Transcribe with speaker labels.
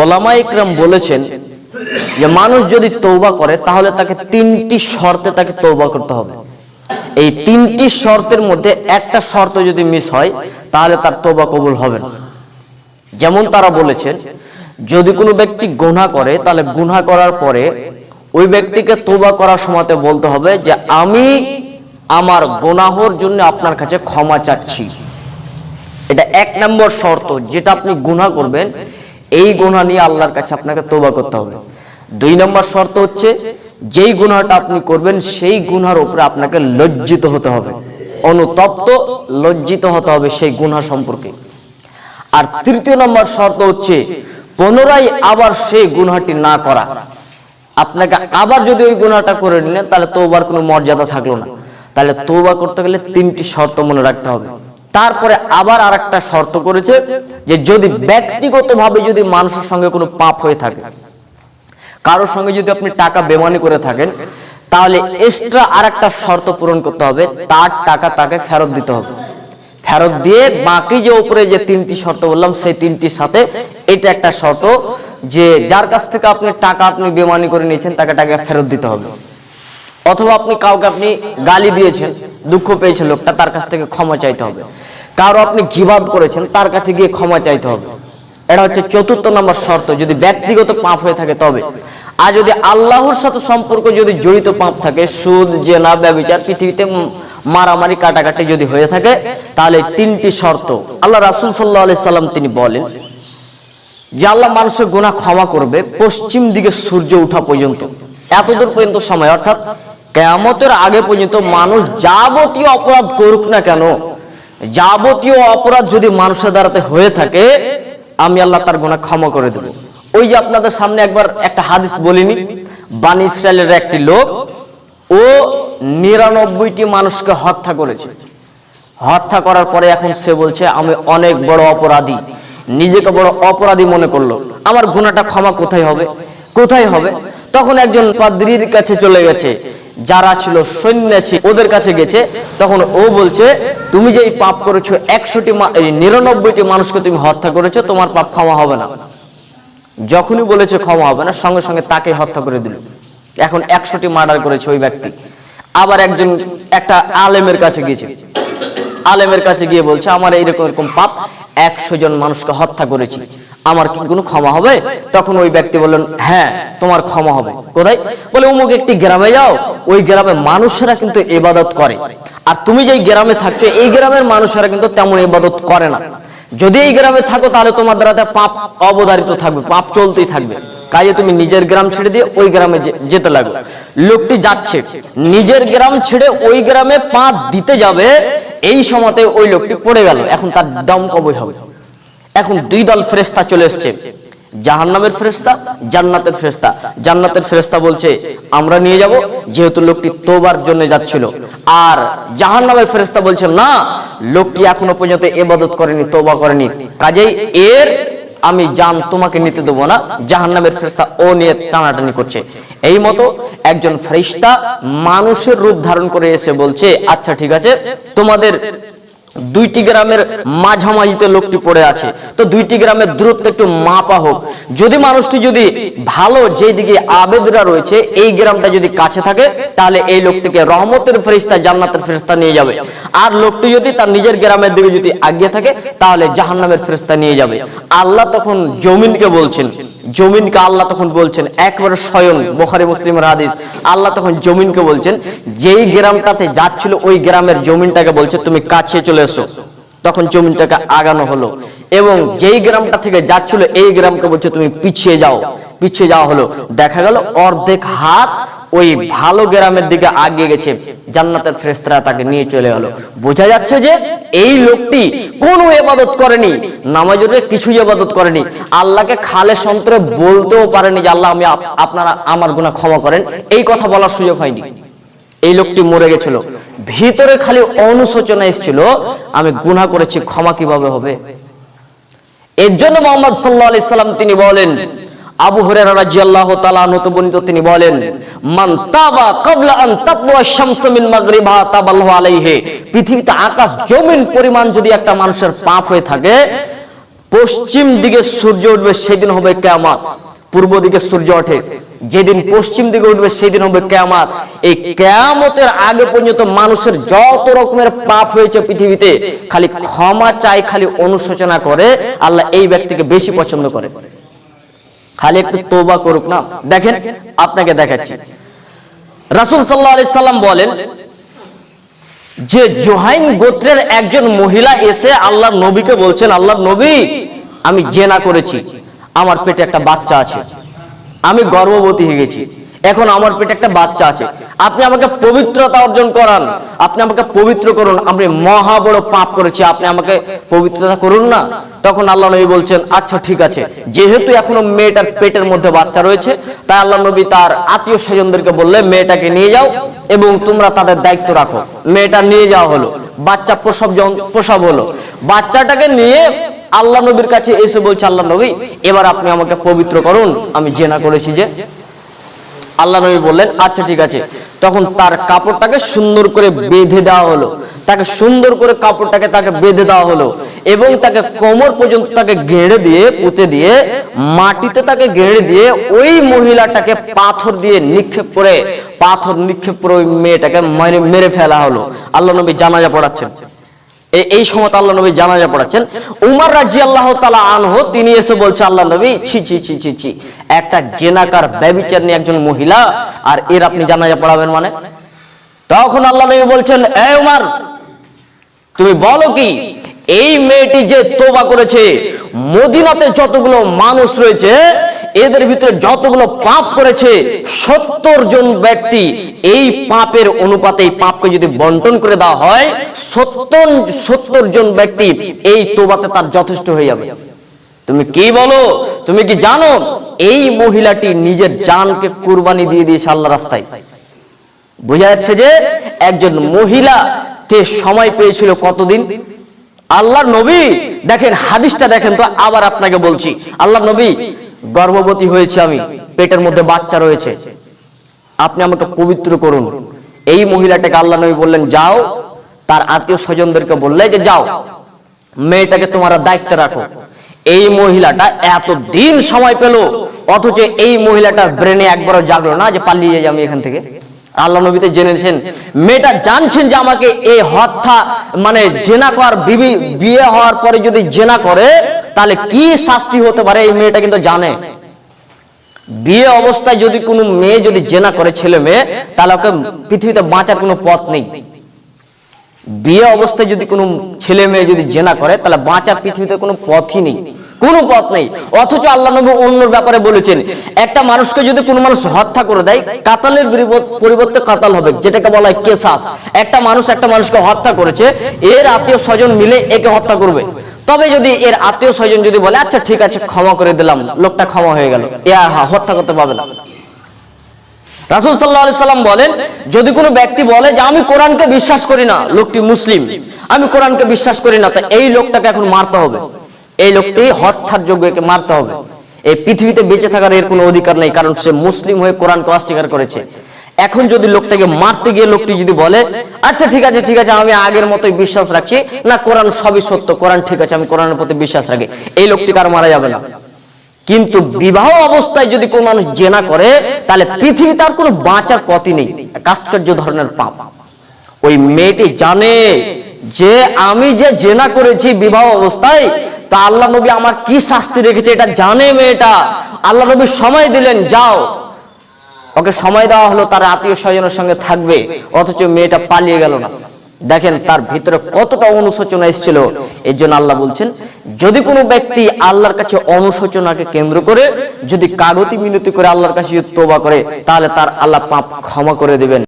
Speaker 1: ওলামা ইকরাম বলেছেন যে মানুষ যদি তৌবা করে, তাহলে তাকে তিনটি শর্তে তাকে তৌবা করতে হবে। এই তিনটি শর্তের মধ্যে একটা শর্ত যদি মিস হয়, তাহলে তার তৌবা কবুল হবে না। যেমন তারা বলেছেন, যদি কোনো ব্যক্তি গুনাহ করে, তাহলে গুনাহ করার পরে ওই ব্যক্তিকে তোবা করার সময়তে বলতে হবে যে, আমি আমার গুনাহর জন্য আপনার কাছে ক্ষমা চাচ্ছি। এটা এক নম্বর শর্ত, যেটা আপনি গুনাহ করবেন এই গুনাহ নিয়ে আল্লাহর কাছে আপনাকে তোবা করতে হবে। দুই নম্বর শর্ত হচ্ছে, যেই গুনাহটা আপনি করবেন, সেই গুনার উপরে আপনাকে লজ্জিত হতে হবে। অনুতপ্ত, লজ্জিত হতে হবে সেই গুনাহ সম্পর্কে। আর তৃতীয় নম্বর শর্ত হচ্ছে, পুনরায় আবার সেই গুনাহটি না করা। আপনাকে আবার যদি ওই গুনাহটা করে নিলেন, তাহলে তোবার কোনো মর্যাদা থাকল না। তাহলে তোবা করতে গেলে তিনটি শর্ত মনে রাখতে হবে। তারপরে আবার আর একটা শর্ত করেছে যে যদি ব্যক্তিগতভাবে যদি মানুষের সঙ্গে কোনো পাপ হয়ে থাকে, কারোর সঙ্গে যদি আপনি টাকা বেমানি করে থাকেন, তাহলে এক্সট্রা আর একটা শর্ত পূরণ করতে হবে, তার টাকা তাকে ফেরত দিতে হবে। ফেরত দিয়ে বাকি যে উপরে যে তিনটি শর্ত বললাম, সেই তিনটির সাথে এটা একটা শর্ত যে যার কাছ থেকে আপনি টাকা আপনি বেমানি করে নিয়েছেন, তাকে টাকা ফেরত দিতে হবে। অথবা আপনি কাউকে আপনি গালি দিয়েছেন, দুঃখ পেয়েছে লোকটা, তার কাছ থেকে ক্ষমা চাইতে হবে। কারও আপনি গিবাদ করেছেন, তার কাছে গিয়ে ক্ষমা চাইতে হবে। এটা হচ্ছে চতুর্থ নম্বর শর্ত, যদি ব্যক্তিগত পাপ হয়ে থাকে তবে। আর যদি আল্লাহর সাথে সম্পর্ক যদি জড়িত পাপ থাকে, সুদ, জেনা, ব্যবচার, পৃথিবীতে মারামারি, কাটাকাটি যদি হয়ে থাকে, তাহলে তিনটি শর্ত। আল্লাহ রাসুল সাল্লাহ আলি সাল্লাম তিনি বলেন যে, আল্লাহ মানুষের গোনা ক্ষমা করবে পশ্চিম দিকে সূর্য ওঠা পর্যন্ত। এতদূর পর্যন্ত সময়, অর্থাৎ কেয়ামতের আগে পর্যন্ত মানুষ যাবতীয় অপরাধ করুক না কেন যাবতীয় অপরাধ যদি মানুষের দ্বারাতে হয়ে থাকে, আমি আল্লাহ তার গুনাহ ক্ষমা করে দেব। ওই যে আপনাদের সামনে একবার একটা হাদিস বলিনি, বানি ইসরায়েলের একটি লোক, ও নিরানব্বইটি মানুষকে হত্যা করেছে। হত্যা করার পরে এখন সে বলছে, আমি অনেক বড় অপরাধী, নিজেকে বড় অপরাধী মনে করল। আমার গুণাটা ক্ষমা কোথায় হবে? কোথায় হবে? তখন একজন পাদ্রির কাছে চলে গেছে। যারা ছিল সন্ন্যাসী, ওদের কাছে গেছে। তখন ও বলছে, তুমি যে পাপ করেছ, একশোটি নিরানব্বইটি মানুষকে তুমি হত্যা করেছ, তোমার পাপ ক্ষমা হবে না। যখনই বলেছে ক্ষমা হবে না, সঙ্গে সঙ্গে তাকে হত্যা করে দিল। এখন একশোটি মার্ডার করেছে ওই ব্যক্তি। আবার একজন, একটা আলেমের কাছে গিয়েছে। আলেমের কাছে গিয়ে বলছে, আমার এইরকম এরকম পাপ, একশো জন মানুষকে হত্যা করেছি। আমার কি কোনো ক্ষমা হবে? তখন ওই ব্যক্তি বললেন হ্যাঁ তোমার ক্ষমা হবে। কোথায়? বলে, অমুক একটি গ্রামে যাও, ওই গ্রামে মানুষেরা কিন্তু ইবাদত করে। আর তুমি যেই গ্রামে থাকছো, এই গ্রামের মানুষেরা কিন্তু তেমন ইবাদত করে না। যদি এই গ্রামে থাকো, তাহলে তোমার দ্বারা পাপ অবধারিত থাকবে, পাপ চলতেই থাকবে। কাজে তুমি নিজের গ্রাম ছেড়ে দিয়ে ওই গ্রামে যেতে লাগো। লোকটি যাচ্ছে, নিজের গ্রাম ছেড়ে ওই গ্রামে পা দিতে যাবে, এই সময়তে ওই লোকটি পড়ে গেল। এখন তার দম কবই হবে। এখন দুই দল ফেরেস্তা চলে এসছে। জাহান্নামের ফেরেস্তা জান্নাতের ফেরেস্তা জান্নাতের ফেরেস্তা বলছে, আমরা নিয়ে যাব, যেহেতু লোকটি তোবার জন্য যাচ্ছিল। আর জাহান্নামের ফেরেস্তা বলছে, না, লোকটি এখনও পর্যন্ত এবাদত করেনি, তোবা করেনি। কাজেই এর আমি জান তোমাকে নিতে দেবো না। জাহান্নামের ফেরেস্তা ও নিয়ে টানাটানি করছে। এই মতো একজন ফেরিস্তা মানুষের রূপ ধারণ করে এসে বলছে আচ্ছা ঠিক আছে, তোমাদের দুইটি গ্রামের মাঝামাঝিতে লোকটি পড়ে আছে। তো দুইটি গ্রামের দূরত্ব একটু মাপা হোক। যদি মানুষটি যদি ভালো যেই দিকে আবেদরা রয়েছে, এই গ্রামটা যদি কাছে থাকে, তাহলে এই লোকটিকে রহমতের ফেরিস্তা জান্নাতের ফেরিস্তা নিয়ে যাবে। আর লোকটি যদি তার নিজের গ্রামের দিকে যদি আগিয়ে থাকে, তাহলে জাহান্নামের ফেরিস্তা নিয়ে যাবে। আল্লাহ তখন জমিনকে বলছেন জমিনকে আল্লাহ তখন বলছেন, একবারে স্বয়ং বোখারি মুসলিমের হাদিস, আল্লাহ তখন জমিনকে বলছেন, যেই গ্রামটাতে যাচ্ছিল ওই গ্রামের জমিনটাকে বলছে, তুমি কাছে চলে এসো। তখন জমিনটাকে আগানো হলো এবং যেই গ্রামটা থেকে যাচ্ছিল, এই গ্রামকে বলছে, তুমি পিছিয়ে যাও। পিছিয়ে যাওয়া হলো। দেখা গেল অর্ধেক হাত ওই ভালো গ্রামের দিকে আগিয়ে গেছে জান্নাতের ফেরেস্তারা তাকে নিয়ে চলে গেল বোঝা যাচ্ছে যে এই লোকটি কোনো এবাদত করেনি নামাজের কিছুই এবাদত করেনি। আল্লাহকে খালে সন্তরে বলতেও পারেনি যে আল্লাহ আমি আপনারা আমার গুনাহ ক্ষমা করেন। এই কথা বলার সুযোগ হয়নি। এই লোকটি মরে গেছিল। ভিতরে খালি অনুশোচনা এসেছিল আমি গুনাহ করেছি ক্ষমা কীভাবে হবে? এর জন্য মোহাম্মদ সাল্লাহ আলি সাল্লাম তিনি বলেন আবু হুরায়রা রাদিয়াল্লাহু তাআলা আনহু বর্ণিত তিনি বলেন, মান তাবা ক্বাবলা আন তাতলুয়া শামসু মিন তাবাল্লাহু আলাইহি। পৃথিবীতে আকাশ জমিন পরিমাণ যদি একটা মানুষের পাপ হয়ে থাকে, পশ্চিম দিকে সূর্য উঠবে সেদিন হবে কেয়ামাত, পূর্ব দিকে সূর্য ওঠে। যেদিন পশ্চিম দিকে উঠবে সেদিন হবে কেয়ামাত। এই কেয়ামতের আগে পর্যন্ত মানুষের যত রকমের পাপ হয়েছে পৃথিবীতে, খালি ক্ষমা চাই, খালি অনুশোচনা করে, আল্লাহ এই ব্যক্তিকে বেশি পছন্দ করে। খালি একটু তোবা করুক না। দেখেন, আপনাকে দেখাচ্ছি। রাসুল সাল্লাহ আলি সাল্লাম বলেন, যে জোহাইন গোত্রের একজন মহিলা এসে আল্লাহ নবীকে বলছেন আল্লাহ নবী, আমি জেনা করেছি। আমার পেটে একটা বাচ্চা আছে। আমি গর্ভবতী হয়ে গেছি। এখন আমার পেটে একটা বাচ্চা আছে। আপনি আমাকে পবিত্রতা অর্জন করান। আপনি আমাকে পবিত্র করুন। আমি মহা বড় পাপ করেছি। আপনি আমাকে পবিত্রতা করুন না। তখন আল্লাহ নবী বলছেন আচ্ছা ঠিক আছে। যেহেতু এখনও মেয়েটার পেটের মধ্যে বাচ্চা রয়েছে, তাই আল্লাহ নবী তার আত্মীয় স্বজনদেরকে বললে, মেয়েটাকে নিয়ে যাও এবং তোমরা তাদের দায়িত্ব রাখো। মেয়েটা নিয়ে যাওয়া হলো। বাচ্চা প্রসব প্রসব হলো। বাচ্চাটাকে নিয়ে আল্লাহ নবীর কাছে এসে বলছে, আল্লাহ নবী, এবার আপনি আমাকে পবিত্র করুন। আমি জেনা করেছি যে আল্লাহ নবী বললেন আচ্ছা ঠিক আছে। তখন তার কাপড়টাকে সুন্দর করে বেঁধে দেওয়া হলো। তাকে সুন্দর করে কাপড়টাকে তাকে বেঁধে দেওয়া হলো এবং তাকে কোমর পর্যন্ত তাকে গেড়ে দিয়ে, পুঁতে দিয়ে, মাটিতে তাকে গেড়ে দিয়ে ওই মহিলাটাকে পাথর দিয়ে নিক্ষেপ করে, পাথর নিক্ষেপ করে ওই মেয়েটাকে মেরে ফেলা হলো। আল্লাহ নবী জানাজা পড়াচ্ছেন। এই সময় আল্লাহ নবী জানাজা পড়াচ্ছেন। উমার রাজি আল্লাহ তালা আনহো, তিনি এসে বলছে, আল্লাহ নবী, ছি ছি ছি ছি ছি। একটা জেনাকার ব্যবিচার নিয়ে একজন মহিলা, আর এর আপনি জানাজা পড়াবেন মানে? তখন আল্লাহ নবী বলছেন তুমি বলো কি, এই মেয়েটি যে তোবা করেছে, মদিনাতে যতগুলো মানুষ রয়েছে, এদের ভিতরে যতগুলো পাপ করেছে, সত্তর জন ব্যক্তি এই পাপের অনুপাতে পাপকে যদি বন্টন করে দেওয়া হয়, সত্তর সত্তর জন ব্যক্তি এই তোবাতে তার যথেষ্ট হয়ে যাবে। তুমি কি বলো? তুমি কি জানো? এই মহিলাটি নিজের জানকে কুরবানি দিয়ে দিয়েছে আল্লাহ রাস্তায়। বোঝা যাচ্ছে যে একজন মহিলা যে সময় পেয়েছিল কতদিন? আল্লাহ নবী, দেখেন হাদিসটা দেখেন তো আবার আপনাকে বলছি। আল্লাহ নবী, গর্ভবতী হয়েছে আমি, পেটের মধ্যে বাচ্চা রয়েছে। আপনি আমাকে পবিত্র করুন। এই মহিলাটাকে আল্লাহ নবী বললেন, যাও। তার আত্মীয় স্বজনদেরকে বললে যে, যাও। মেয়েটাকে তোমার দায়িত্বে রাখো। এই মহিলাটা এত দিন সময় পেল, অথচ এই মহিলাটার ব্রেনে একবারও জাগলো না যে পালিয়ে যাই আমি এখান থেকে। আল্লাহ নবীতে জেনেছেন, মেয়েটা জানছেন যে আমাকে এই হত্যা মানে জেনা করার বিবি, বিয়ে হওয়ার পরে যদি জেনা করে, তাহলে কি শাস্তি হতে পারে? এই মেয়েটা কিন্তু জানে। বিয়ে অবস্থায় যদি কোনো মেয়ে যদি জেনা করে ছেলে মেয়ে, তাহলে ওকে পৃথিবীতে বাঁচার কোনো পথ নেই। বিয়ে অবস্থায় যদি কোনো ছেলে মেয়ে যদি জেনা করে, তাহলে বাঁচার পৃথিবীতে কোনো পথই নেই। কোনো পথ নেই। অথচ আল্লাহ নবী অন্য ব্যাপারে বলেছেন, একটা মানুষকে যদি কোনো মানুষ হত্যা করে দেয়, কাতালের পরিবর্তে কাতাল হবে, যেটাকে বলা হয় কেসাস। একটা মানুষ একটা মানুষকে হত্যা করেছে, এর আত্মীয় স্বজন মিলে একে হত্যা করবে। তবে যদি এর আত্মীয় স্বজন যদি বলে আচ্ছা ঠিক আছে, ক্ষমা করে দিলাম, লোকটা ক্ষমা হয়ে গেল। এ হা- হত্যা করতে পাবে না। রাসুল সাল্লাহ সাল্লাম বলেন, যদি কোনো ব্যক্তি বলে যে, আমি কোরআনকে বিশ্বাস করি না, লোকটি মুসলিম, আমি কোরআনকে বিশ্বাস করি না, তা এই লোকটাকে এখন মারতে হবে। এই লোকটি হত্যার যোগ্য একে মারতে হবে। এই পৃথিবীতে বেঁচে থাকার এর কোনো অধিকার নেই, কারণ সে মুসলিম হয়ে কোরআনকে অস্বীকার করেছে। এখন যদি লোকটাকে মারতে গিয়ে লোকটি যদি বলে আচ্ছা ঠিক আছে ঠিক আছে, আমি আগের মতোই বিশ্বাস রাখছি, না, কোরআন সবই সত্য, কোরআন ঠিক আছে, আমি কোরআনের প্রতি বিশ্বাস রাখি, এই লোকটিকে আর মারা যাবে না। কিন্তু বিবাহ অবস্থায় যদি কোন মানুষ জেনা করে তাহলে পৃথিবীতে আর কোনো বাঁচার পথই নেই। এক আশ্চর্য ধরনের পাপ। ওই মেয়েটি জানে যে আমি যে জেনা করেছি বিবাহ অবস্থায় তা আল্লাহ নবী আমার কি শাস্তি রেখেছে এটা জানে মেয়েটা। আল্লাহ নবী সময় দিলেন যাও। ওকে সময় দেওয়া হলো তার আত্মীয় স্বজনের সঙ্গে থাকবে অথচ মেয়েটা পালিয়ে গেল না। দেখেন তার ভিতরে কতটা অনুশোচনা এসেছিল। এর জন্য আল্লাহ বলছেন, যদি কোনো ব্যক্তি আল্লাহর কাছে অনুশোচনাকে কেন্দ্র করে, যদি কাগতি মিনতি করে আল্লাহর কাছে তোবা করে, তাহলে তার আল্লাহ পাপ ক্ষমা করে দিবেন।